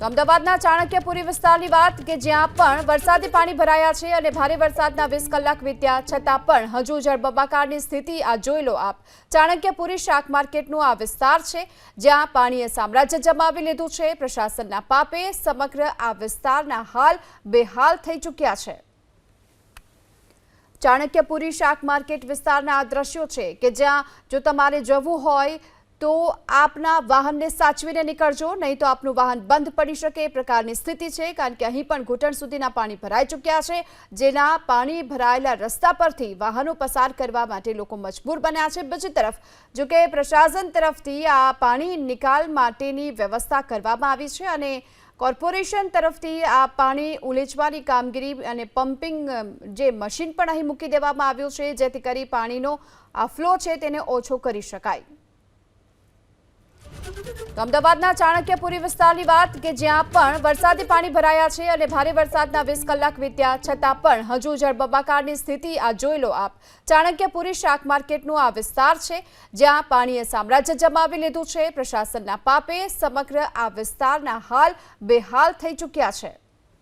તો અમદાવાદના ચાણક્યપુરી વિસ્તારની વાત કે જ્યાં પણ વરસાદી પાણી ભરાયા છે અને ભારે વરસાદના વીસ કલાક વીત્યા છતાં પણ હજુ જળબંબાકારની સ્થિતિ આ જોઈ લો આપ. ચાણક્યપુરી શાક માર્કેટનો આ વિસ્તાર છે, જ્યાં પાણીએ સામ્રાજ્ય જમાવી લીધું છે. પ્રશાસનના પાપે સમગ્ર આ વિસ્તારના હાલ બેહાલ થઈ ચૂક્યા છે. ચાણક્યપુરી શાક માર્કેટ વિસ્તારના આ દ્રશ્યો છે કે જ્યાં જો તમારે જવું હોય તો આપના વાહનને સાચવીને નીકળજો, નહીં તો આપનું વાહન બંધ પડી શકે, એ પ્રકારની સ્થિતિ છે, કારણ કે અહીં પણ ઘૂંટણ સુધીના પાણી ભરાઈ ચૂક્યા છે, જેના પાણી ભરાયેલા રસ્તા પરથી વાહનો પસાર કરવા માટે લોકો મજબૂર બન્યા છે. બીજી તરફ જો કે પ્રશાસન તરફથી આ પાણી નિકાલ માટેની વ્યવસ્થા કરવામાં આવી છે અને કોર્પોરેશન તરફથી આ પાણી ઉલેચવાની કામગીરી અને પમ્પિંગ જે મશીન પણ અહીં મૂકી દેવામાં આવ્યું છે, જેથી કરી પાણીનો આ ફ્લો છે, તેને ઓછો કરી શકાય. અમદાવાદના ચાણક્યપુરી વિસ્તારની વાત કે જ્યાં પણ વરસાદી પાણી ભરાયા છે અને ભારે વરસાદના વીસ કલાક વીત્યા છતાં પણ હજુ જળબંબાકારની સ્થિતિ આ જોઈ લો આપ. ચાણક્યપુરી શાક માર્કેટનો આ વિસ્તાર છે, જ્યાં પાણીએ સામ્રાજ્ય જમાવી લીધું છે. પ્રશાસનના પાપે સમગ્ર આ વિસ્તારના હાલ બેહાલ થઈ ચૂક્યા છે.